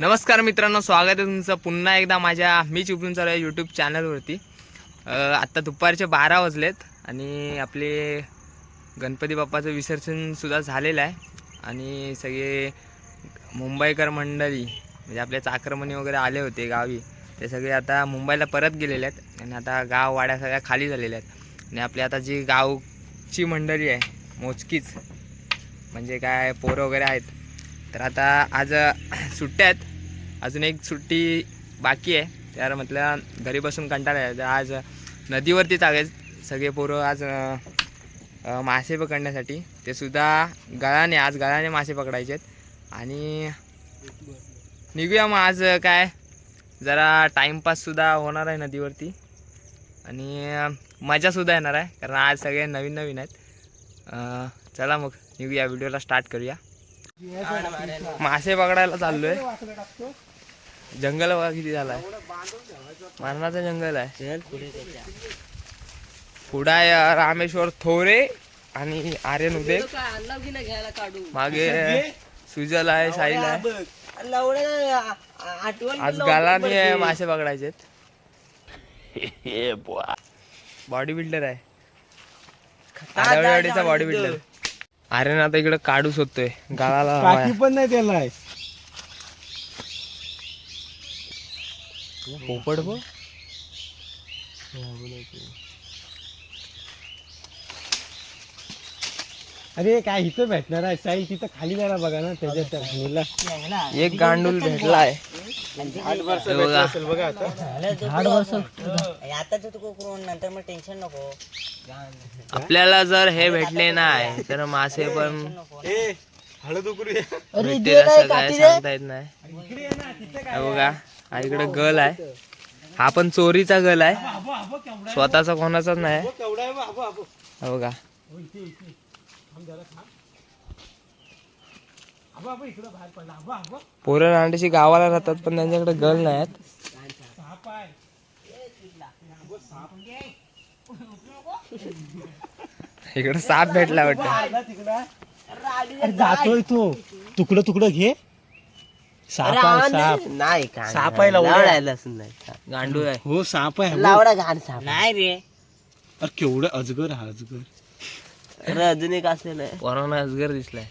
नमस्कार मित्रांनो स्वागत आहे तुमचं पुन्हा एकदा माझ्या मी चिपळूण चालू आहे यूट्यूब चॅनलवरती आत्ता दुपारचे बारा वाजलेत आणि आपले गणपती बाप्पाचं विसर्जनसुद्धा झालेलं आहे. आणि सगळे मुंबईकर मंडळी म्हणजे आपले चाकरमणी वगैरे आले होते गावी. ते सगळे आता मुंबईला परत गेलेले आहेत आणि आता गाव वाड्या सगळ्या खाली झालेल्या आहेत. आणि आपली आता जी गावची मंडळी आहे मोजकीच म्हणजे काय पोरं वगैरे आहेत तर आता आज सुट्ट्या आहेत. अजून एक सुट्टी बाकी आहे. त्यावर म्हटलं घरी बसून कंटाळा आहे तर आज नदीवरती चालेल सगळे पोरं आज मासे पकडण्यासाठी. ते सुद्धा गळाने आज गळाने मासे पकडायचे आहेत. आणि निघूया मग आज काय जरा टाईमपाससुद्धा होणार आहे नदीवरती. आणि मजासुद्धा येणार आहे. कारण आज सगळे नवीन नवीन आहेत चला मग निघूया. व्हिडिओला स्टार्ट करूया. मासे पकडायला चाललोय. जंगल बघा किती झालाय. मरणाचं जंगल आहे. पुढं आहे रामेश्वर थोरे आणि आर्यन उदे मागे सुजल आहे साहिल आहे. आज गालाने मासे पकडायचे बॉडी बिल्डर आहे. बॉडी बिल्डर आर्यन आता इकडे काढू शोधतोय. गाळाला. काठी पण नाही त्याला पोपट बघ अरे काय इथं भेटणार आहे? साईल तिथं खाली जरा बघा ना त्याच्या त्या खाणीला एक गांडूल हे बघा. असेल बघा आता आता तू करून नंतर मग टेन्शन नको. आपल्याला जर हे भेटले नाही तर मासे पण. भेटतील असं काय सांगता येत नाही. बघा हा इकडे गल आहे. हा पण चोरीचा गल आहे. स्वतःचा कोणाचाच नाही. आहे. हे बघा. आबो, आबो, इकडं बाहेर पडला. आबो, आबो. पोरं रांडेशी गावाला राहतात पण त्यांच्याकडे गल नाही आहेत साप आहे. इकडे साप भेटला वाटतं आला तिकडं. अरे जातोय तो तुकडं तुकडं घे साप आहे साप नाही साप आहे लावडा. गांडू आहे हो साप आहे हो. लावडा घाण साप नाही रे अरे केवढं अजगर हा अजगर अरे अजून एक असेल पोरांना अजगर दिसलाय.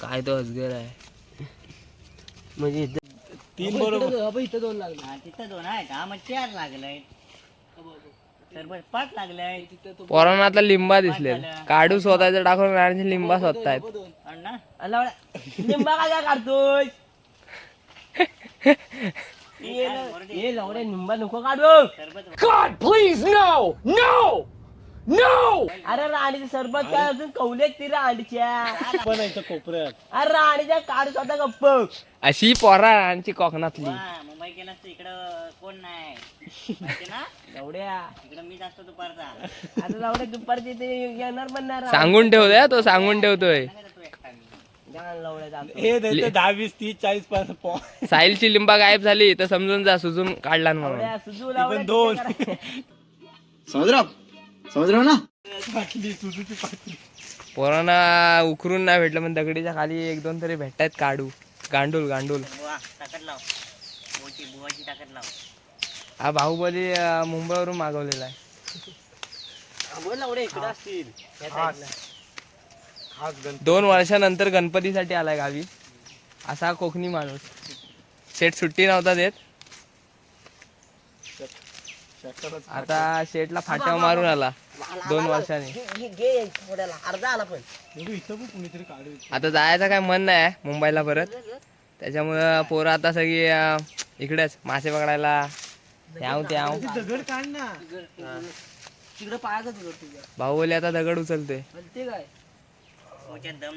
काय तो अजगर आहे? म्हणजे तीन बरोबर. इथं दोन लागले. तिथं दोन आहे का मग चार लागलंय तर बरं पाच लागलंय पोरांना आता लिंबा दिसले काढू स्वतःचं टाकून राहण्याचे लिंबा स्वतः लिंबा काय काढतोय ये लावडे लिंबा नको काढू. गॉड प्लीज नो अरे राणीचे सरबत काय अजून कवलेत ती राणीच्या? पण आहे कोपऱ्यात. अरे राणीच्या काढ स्वतः गप्प. अशी पोरा राणची कोकणातली. मुंबई केलं असतं इकडं कोण नाही. ना? एवढ्या. इकडं मी जास्त दुपारचा. आता एवढ्या दुपारची ते येणार पण नाही सांगून ठेवतोय तो सांगून ठेवतोय. हे द्यायचं दहा वीस तीस चाळीस पाच पॉ- साहिलची लिंबा गायब झाली तर समजून जा सुजून काढला ना म्हणून. ती पण दोन. पाटली सुजूची पोरांना उकरून नाही भेटलं पण दगडीच्या खाली एक दोन तरी भेटतायत काढू गांडूल गांडूल हा बाहुबली अं, मुंबईवरून मागवलेला आहे. दोन वर्षानंतर गणपतीसाठी आलाय गावी. असा कोकणी माणूस. शेट सुट्टी नव्हता देत. आता शेटला फाट्या मारून आला. दोन वर्षांनी. घे- थोड्याला अर्धा आला पण. आता जायचं काय मन नाही आहे मुंबईला परत. त्याच्यामुळं पोरं आता सगळी इकडेच मासे पकडायला. त्याव त्याव दगड काढ ना. तिकडं पायाचं तिकडं तुझ्या बाहुबली आता दगड उचलतोय. ते काय? दम.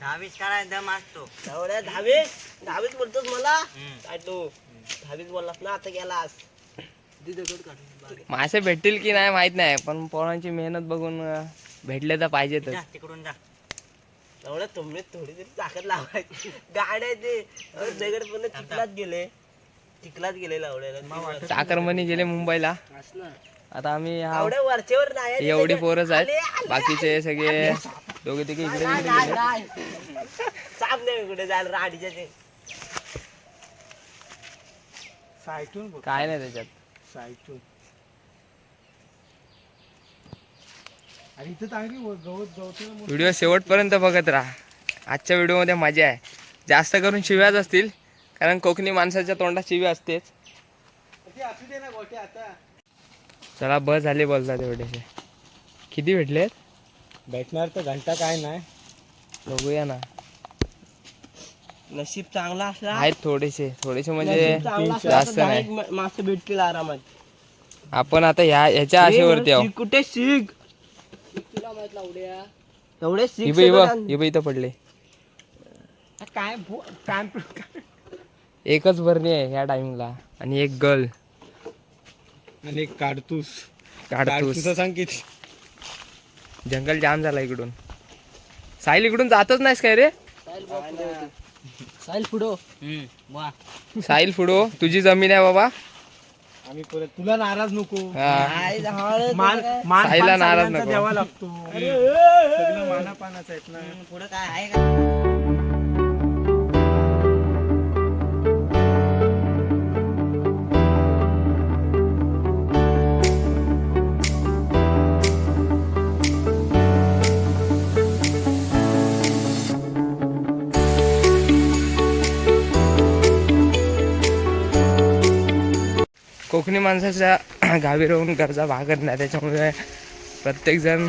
दहावीस काय दम असतो. एवढ्या दहावीस दहावीस बोलतोस मला? काय तू दहावीस बोललास ना आता गेलास. मासे भेटतील की नाही माहीत नाही पण पोरांची मेहनत बघून भेटले तर पाहिजेतच. तिकडून जा. एवढ्या तुम्ही थोडी तरी ताकद लावायची. गाड्या ते. दगड पण चिखलात गेले. चिखलात गेले लावड्याला चाकरमनी गेले मुंबईला. आता आम्ही हा एवढी पोरच आहेत बाकीचे सगळे दोघे तिघे इकडे काय नाही त्याच्यात. साईटून आणि इथं चांगली व- गवत गवत व्हिडिओ शेवटपर्यंत बघत राहा. आजच्या व्हिडिओमध्ये मजा आहे. जास्त करून शिव्याच असतील कारण कोकणी माणसाच्या तोंडात शिव्या असतेच. असू दे ना गोटे आता. चला बस झाले बोलतात एवढेसे किती भेटलेत भेटणार तर घंटा काय नाही. बघूया ना. नशीब चांगला असला. आहेत थोडेसे थोडेसे म्हणजे नशीब चांगला असला जास्त तर नाही. मा- मासे भेटतील आरामात. आपण आता ह्या ह्याच्या आशेवरती आहो शिक कुठे शिक एवढे शिक इबे इबे सगळं इबे इथं पडले. काय भो- पॅन्ट एकच भरणी आहे ह्या टाइमिंगला आणि एक गर्ल आणि काढतूस काढतोस काढतूस सांग किती जंगल जाम झाला इकडून. साहिल इकडून जातच नाहीस काय रे? साईल पुढं. साहिल फुडो तुझी जमीन आहे बाबा. आम्ही परत तुला नाराज नको. हा. मान? मान नाराज नको. द्यावा लागतो. सगळं मानापानाचं आहेत ना. पुढं काय आहे का? कोकणी माणसाच्या गावी राहून गरजा भागत नाही. त्याच्यामुळे प्रत्येकजण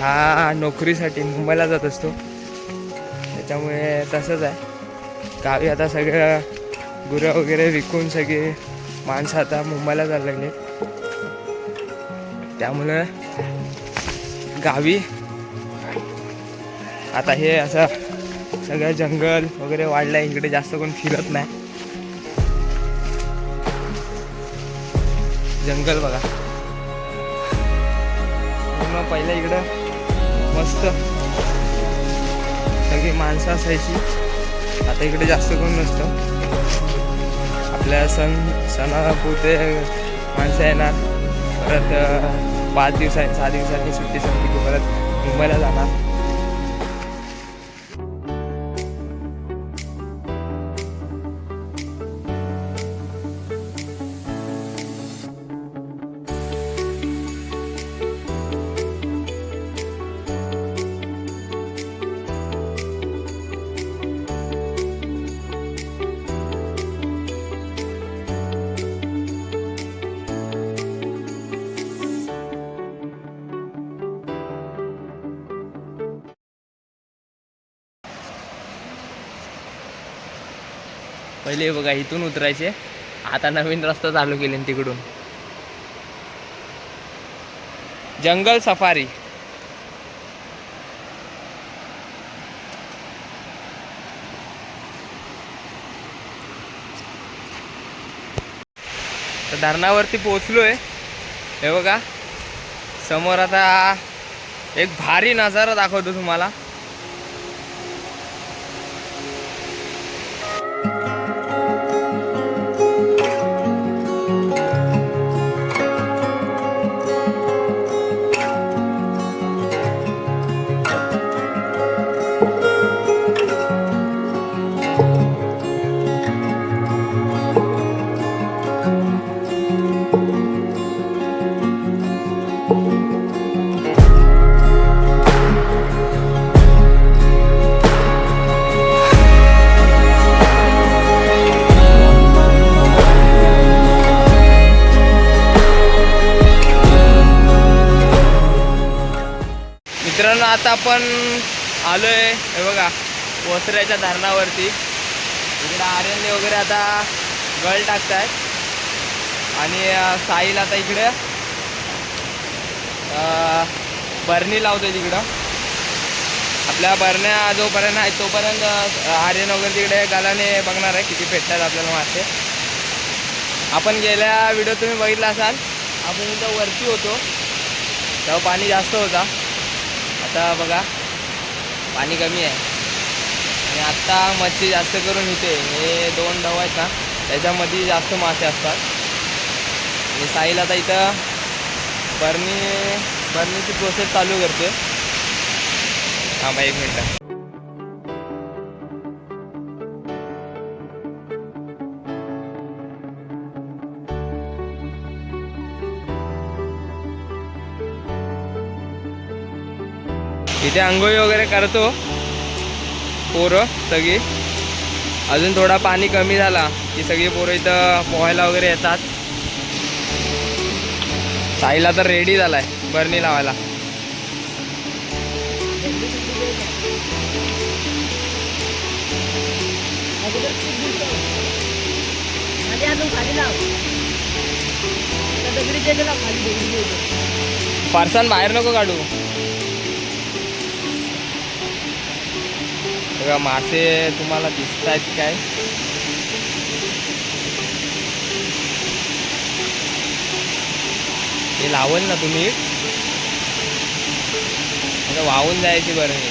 हा नोकरीसाठी मुंबईला जात असतो. त्याच्यामुळे तसंच आहे. गावी आता सगळं गुरं वगैरे विकून सगळे माणसं आता मुंबईला जायला लागले त्यामुळे गावी आता हे असं सगळं जंगल वगैरे वाढलं आहे इकडे जास्त कोण फिरत नाही. जंगल बघा. पूर्ण पहिलं इकडं मस्त. सगळी माणसं असायची. आता इकडे जास्त करून नसतं. आपल्या सण सणापुरते माणसं येणार. परत पाच दिवसांनी सहा दिवसांनी सुट्टी संपली की परत मुंबईला जाणार. पहिले बघा इथून उतरायचे. आता नवीन रस्ता चालू केले तिकडून. जंगल सफारी. तर धरणावरती पोहोचलोय. हे बघा समोर आता एक भारी नजारा दाखवतो तुम्हाला. आता आपण आलोय हे बघा वसऱ्याच्या धरणावरती. इकडे आर्यनने वगैरे आता गळ टाकतायत. आणि साईल आता इकडे बरणी लावतो तिकडं. आपल्या बरण्या जोपर्यंत आहे तोपर्यंत आर्यन वगैरे तिकडे गालाने बघणार आहे किती भेटतात आपल्याला मासे आपण गेल्या व्हिडिओ तुम्ही बघितला असाल आपण इथं वरती होतो. तेव्हा पाणी जास्त होता. आता बघा पाणी कमी आहे. आणि आत्ता मच्छी जास्त करून इथे हे दोन डव आहेत ना त्याच्यामध्ये जास्त मासे असतात. आणि साईला आता इथं बर्मी बर्नीची प्रोसेस चालू करते थांबा एक मिनटं. इथे आंघोळी वगैरे करतो. पोरं सगळी. अजून थोडा पाणी कमी झाला की सगळी पोरं इथं पोहायला वगैरे येतात. साईला तर रेडी झालाय बरणी लावायला. फारसान बाहेर नको काढू. बघा मासे तुम्हाला दिसत आहेत काय? हे लावल ना तुम्ही. आता वाहून जायची बरं हे.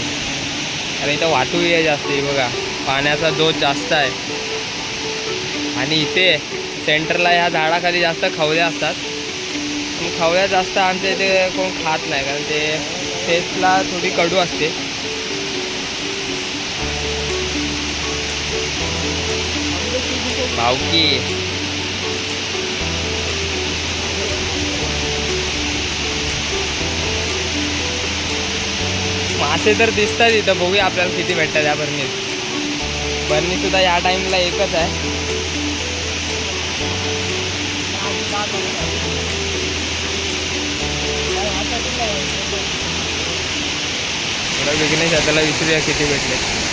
अरे इथं वाटू आहे जास्त हे बघा. पाण्याचा जोत जास्त आहे. आणि इथे सेंटरला ह्या झाडाखाली जास्त खवल्या असतात. पण खवल्या जास्त आमच्या इथे कोण खात नाही कारण ते टेस्टला थोडी कडू असते. भावकी मासे तर दिसतात इथं बघूया आपल्याला किती भेटतात या बरणीत. बरणी सुद्धा या टाइमला एकच आहे. विघ्नेश आहे, त्याला विचारूया किती भेटले.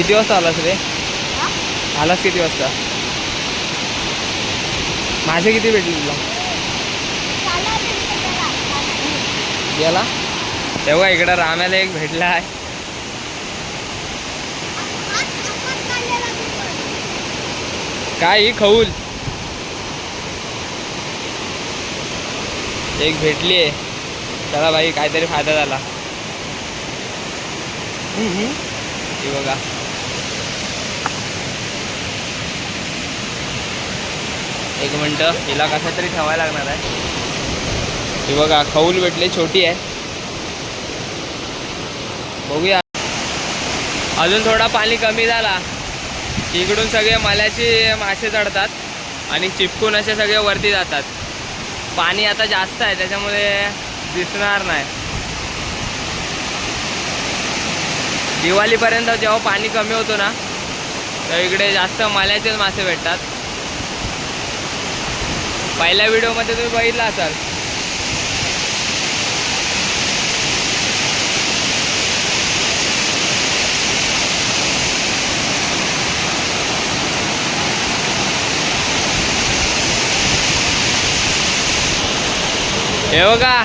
किती वाजता आलास रे? आलास किती वाजता? माझे किती भेटले तुला? याला तेव्हा इकडं राम्याला एक भेटला आहे. काय ही खऊल? एक भेटली आहे. चला भाई काहीतरी फायदा झाला. ही बघा. एक मिनटं. हिला कसं तरी ठेवायला लागणार आहे. ही बघा खऊल भेटले छोटी आहे. बघूया. अजून थोडा पाणी कमी झाला. इकडून सगळे मल्याचे मासे चढतात आणि चिपकून असे सगळे वरती जातात. पाणी आता जास्त आहे त्याच्यामुळे दिसणार नाही. दिवाळीपर्यंत जेव्हा पाणी कमी होतो ना तर इकडे जास्त माल्याचेच मासे भेटतात. पहिल्या व्हिडिओमध्ये तुम्ही बघितला असाल. हे बघा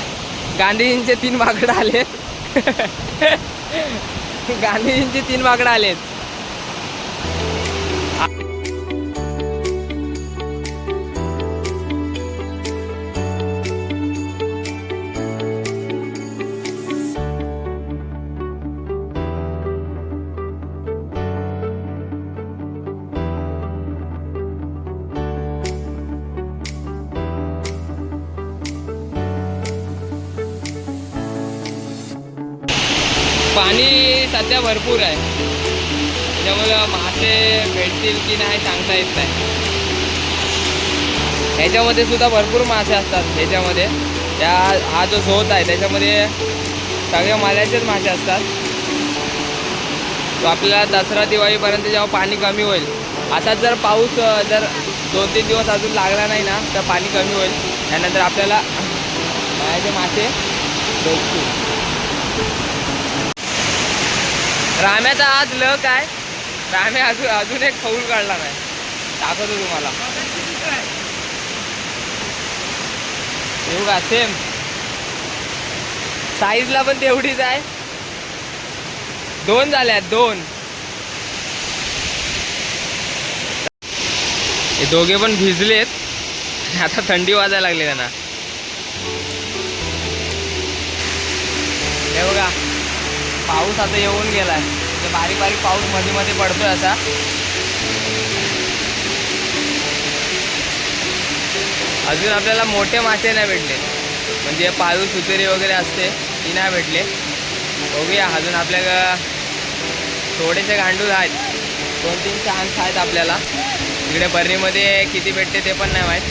गांधीजींचे तीन माकडं आलेत. गांधीजींचे तीन माकडं आलेत. पाणी सध्या भरपूर आहे. त्याच्यामुळे मासे भेटतील की नाही सांगता येत नाही. ह्याच्यामध्ये सुद्धा भरपूर मासे असतात ह्याच्यामध्ये. त्या हा जो झोत आहे त्याच्यामध्ये सगळ्या माल्याचेच मासे असतात. तो आपल्याला दसरा दिवाळीपर्यंत जेव्हा पाणी कमी होईल असाच जर पाऊस जर दोन तीन दिवस अजून लागला नाही ना तर पाणी कमी होईल. त्यानंतर आपल्याला मायाचे मासे भेटतील. राम्याचा आज ल काय राम्या अजून अजून एक खौल काढला नाही दाखवतो तुम्हाला. येऊ का सेम साईजला पण तेवढीच आहे. दोन झाल्यात दोन. हे दोघे पण भिजलेत. आता थंडी वाजायला लागली त्यांना. हे बघा. पाऊस आता येऊन गेलाय. म्हणजे बारीक बारीक पाऊसमध्ये मध्ये पडतोय आता अजून आपल्याला मोठे मासे नाही भेटले. म्हणजे पाळू सुतेरी वगैरे असते ती नाही भेटले. बघूया अजून आपल्या थोडेसे गांडूळ आहेत. दोन तीन चान्स आहेत आपल्याला. इकडे बर्नीमध्ये किती भेटते ते पण नाही माहीत.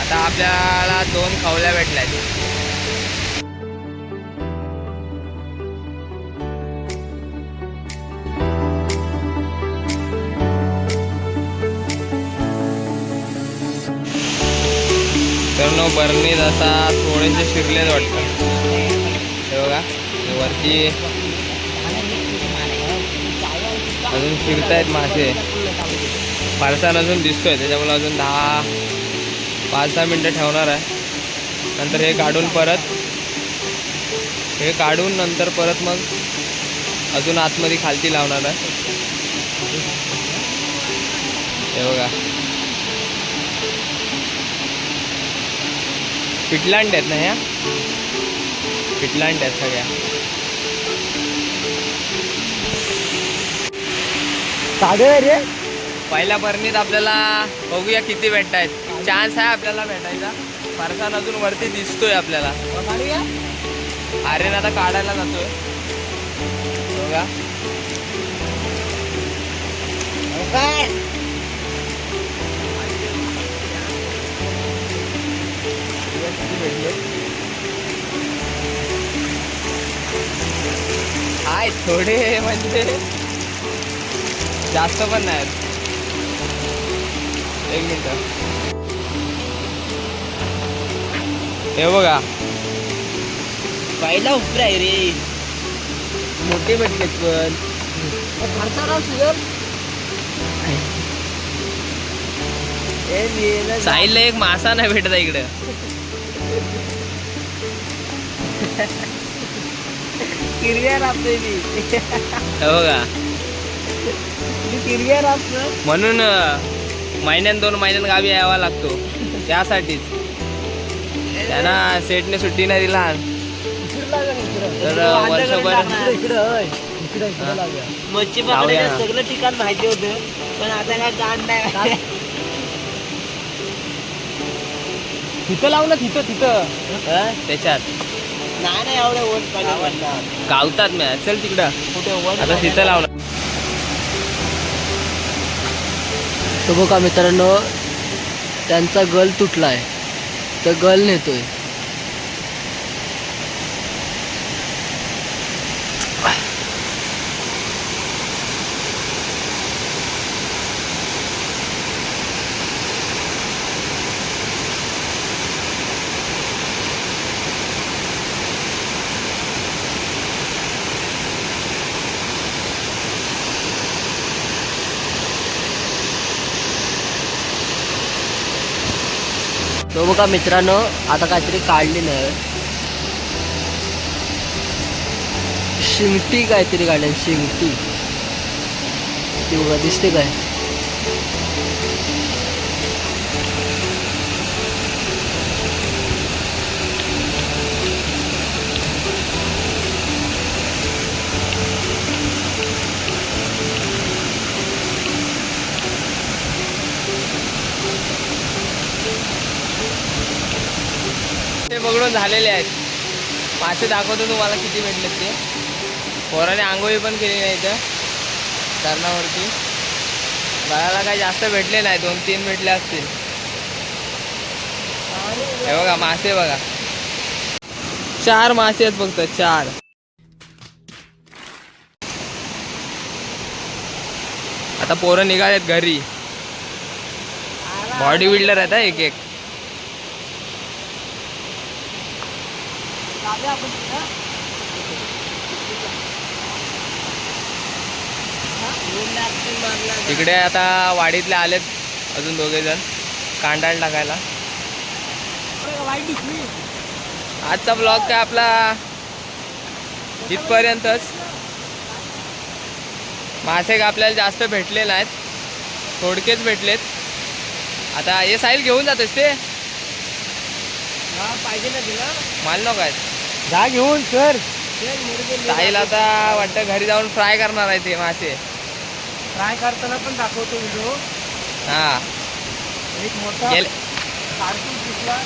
आता आपल्याला दोन खवल्या भेटल्या आहेत तर न बर्नीत आता थोडेसे शिरलेच वाटतं. हे बघा वरती अजून फिरतायत मासे. फारसा अजून दिसतोय त्याच्यामुळे अजून दहा पाच दहा मिनटं ठेवणार आहे. नंतर हे काढून परत हे काढून नंतर परत मग अजून आतमध्ये खालती लावणार आहे. हे बघा. पिटलांड आहेत ना ह्या? पिटलांड आहेत सगळ्या. सागर रे. पहिल्या बरणीत आपल्याला बघूया किती भेटत आहेत चान्स आहे आपल्याला भेटायचा. फारसा अजून वरती दिसतोय आपल्याला. आर्यन आता काढायला जातोय. बघा. भेटले आहेत थोडे म्हणजे जास्त पण नाही. एक मिनिट. हे बघा. पहिला उपरा आहे रे. मोठे भेटले पण. फारसा राव सुगर ए लिहिलं साईडला एक मासा नाही भेटत आहे इकडं. किरव्या राबतोय मी. हे मी राबतोय म्हणून महिन्यान दोन महिन्यान गावी यावा लागतो. त्यासाठीच. त्यांना सेटने सुट्टी नाही दिला. तर वर्षभर मच्छी पकडायचं. सगळं ठिकाण माहिती होतं पण आता काय गाण नाही. तिथं लावलं तिथं तिथं. हं? त्याच्यात. नाही नाही एवढं वन पाहिजे गावतात मी. चल तिकडं. कुठे वन आता तिथं लावलं. तो बघा मित्रांनो त्यांचा गल तुटलाय. तर गल नेतोय. तो बघा मित्रांनो आता काहीतरी काढलेलं आहे. शिंगटी काहीतरी काढली शिंगटी. ती बघा दिसते काय? झालेले आहेत. मासे दाखवतो तुम्हाला किती भेटले ते. पोराने आंघोळी पण केली नाही तर धरणावरती. बघायला काही जास्त भेटले नाही. दोन तीन भेटले असतील. हे बघा मासे बघा. चार मासे आहेत फक्त चार. आता पोरं निघालेत घरी. बॉडी बिल्डर आहेत एक एक. एक तिकडे आता वाडीतले आलेत अजून दोघे जण. कांडाळ टाकायला. आजचा ब्लॉग काय आपला इथपर्यंतच. मासे काय आपल्याला जास्त भेटले नाहीत. थोडकेच भेटलेत. आता हे साईल घेऊन जातोस ते? पाहिजे ना तुला. माल नको आहेत. जा घेऊन सर साहिल आता वाटतं घरी जाऊन फ्राय करणार आहे ते मासे. ट्राय करताना पण दाखवतो व्हिडिओ हा. एक मोठा गेले. कार्टून दिसला.